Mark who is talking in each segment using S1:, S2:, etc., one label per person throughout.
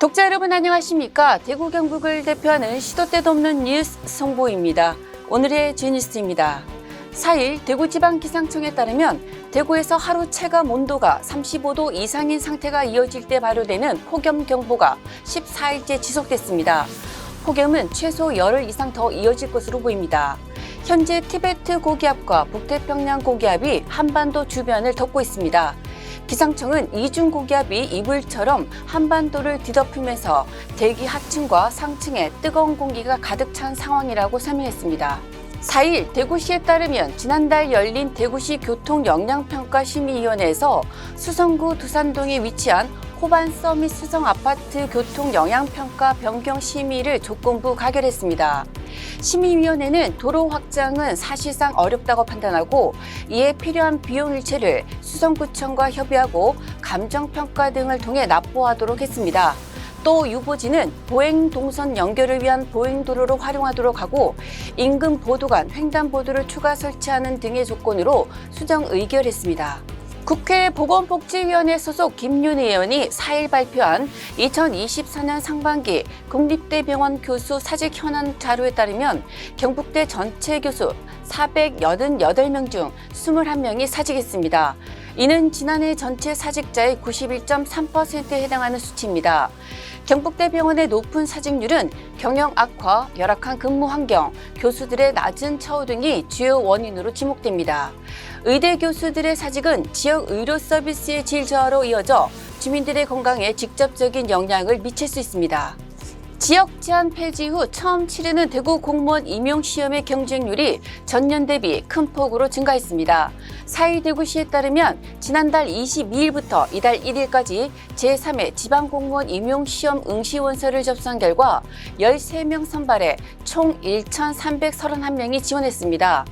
S1: 독자 여러분 안녕하십니까? 대구 경북을 대표하는 시도 때도 없는 뉴스 송보입니다. 오늘의 주니스트입니다. 4일 대구지방기상청에 따르면 대구에서 하루 체감 온도가 35도 이상인 상태가 이어질 때 발효되는 폭염경보가 14일째 지속됐습니다. 폭염은 최소 열흘 이상 더 이어질 것으로 보입니다. 현재 티베트 고기압과 북태평양 고기압이 한반도 주변을 덮고 있습니다. 기상청은 이중 고기압이 이불처럼 한반도를 뒤덮으면서 대기 하층과 상층에 뜨거운 공기가 가득 찬 상황이라고 설명했습니다. 4일 대구시에 따르면 지난달 열린 대구시 교통영향평가 심의위원회에서 수성구 두산동에 위치한 호반 서밋 수성 아파트 교통 영향평가 변경 심의를 조건부 가결했습니다. 심의위원회는 도로 확장은 사실상 어렵다고 판단하고 이에 필요한 비용 일체를 수성구청과 협의하고 감정평가 등을 통해 납부하도록 했습니다. 또 유보지는 보행 동선 연결을 위한 보행 도로로 활용하도록 하고 인근 보도관 횡단 보도를 추가 설치하는 등의 조건으로 수정 의결했습니다. 국회 보건복지위원회 소속 김윤희 의원이 4일 발표한 2024년 상반기 국립대병원 교수 사직 현황 자료에 따르면 경북대 전체 교수 488명 중 21명이 사직했습니다. 이는 지난해 전체 사직자의 91.3%에 해당하는 수치입니다. 경북대병원의 높은 사직률은 경영 악화, 열악한 근무 환경, 교수들의 낮은 처우 등이 주요 원인으로 지목됩니다. 의대 교수들의 사직은 지역 의료 서비스의 질 저하로 이어져 주민들의 건강에 직접적인 영향을 미칠 수 있습니다. 지역 제한 폐지 후 처음 치르는 대구 공무원 임용 시험의 경쟁률이 전년 대비 큰 폭으로 증가했습니다. 4일 대구시에 따르면 지난달 22일부터 이달 1일까지 제3회 지방공무원 임용 시험 응시 원서를 접수한 결과 13명 선발에 총 1,331명이 지원했습니다.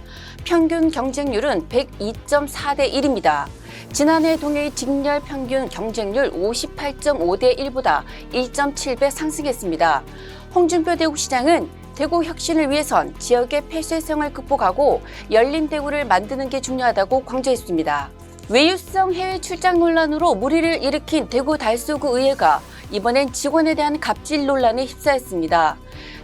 S1: 평균 경쟁률은 102.4대 1입니다. 지난해 동해의 직렬 평균 경쟁률 58.5대 1보다 1.7배 상승했습니다. 홍준표 대구시장은 대구 혁신을 위해선 지역의 폐쇄성을 극복하고 열린 대구를 만드는 게 중요하다고 강조했습니다. 외유성 해외 출장 논란으로 물의를 일으킨 대구 달서구 의회가 이번엔 직원에 대한 갑질 논란에 휩싸였습니다.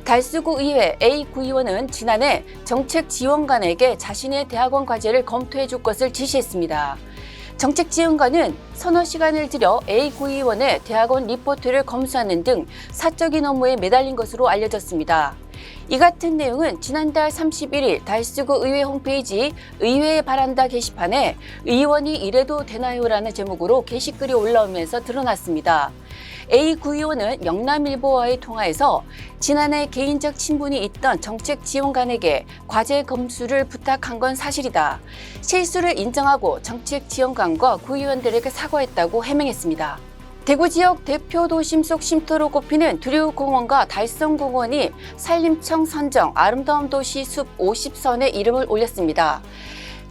S1: 달서구 의회 A 구의원은 지난해 정책 지원관에게 자신의 대학원 과제를 검토해 줄 것을 지시했습니다. 정책 지원관은 서너 시간을 들여 A 구의원의 대학원 리포트를 검수하는 등 사적인 업무에 매달린 것으로 알려졌습니다. 이 같은 내용은 지난달 31일 달수구 의회 홈페이지 의회에 바란다 게시판에 의원이 이래도 되나요라는 제목으로 게시글이 올라오면서 드러났습니다. A 구의원은 영남일보와의 통화에서 지난해 개인적 친분이 있던 정책 지원관에게 과제 검수를 부탁한 건 사실이다. 실수를 인정하고 정책 지원관과 구의원들에게 사과했다고 해명했습니다. 대구 지역 대표 도심 속 쉼터로 꼽히는 두류공원과 달성공원이 산림청 선정 아름다운 도시 숲 50선에 이름을 올렸습니다.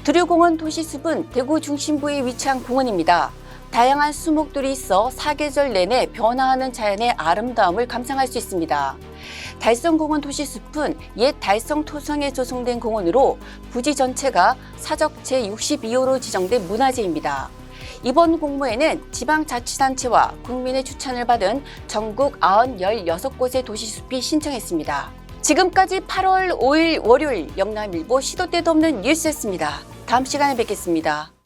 S1: 두류공원 도시숲은 대구 중심부에 위치한 공원입니다. 다양한 수목들이 있어 사계절 내내 변화하는 자연의 아름다움을 감상할 수 있습니다. 달성공원 도시숲은 옛 달성 토성에 조성된 공원으로 부지 전체가 사적 제62호로 지정된 문화재입니다. 이번 공모에는 지방자치단체와 국민의 추천을 받은 전국 96곳의 도시숲이 신청했습니다. 지금까지 8월 5일 월요일 영남일보 시도 때도 없는 뉴스였습니다. 다음 시간에 뵙겠습니다.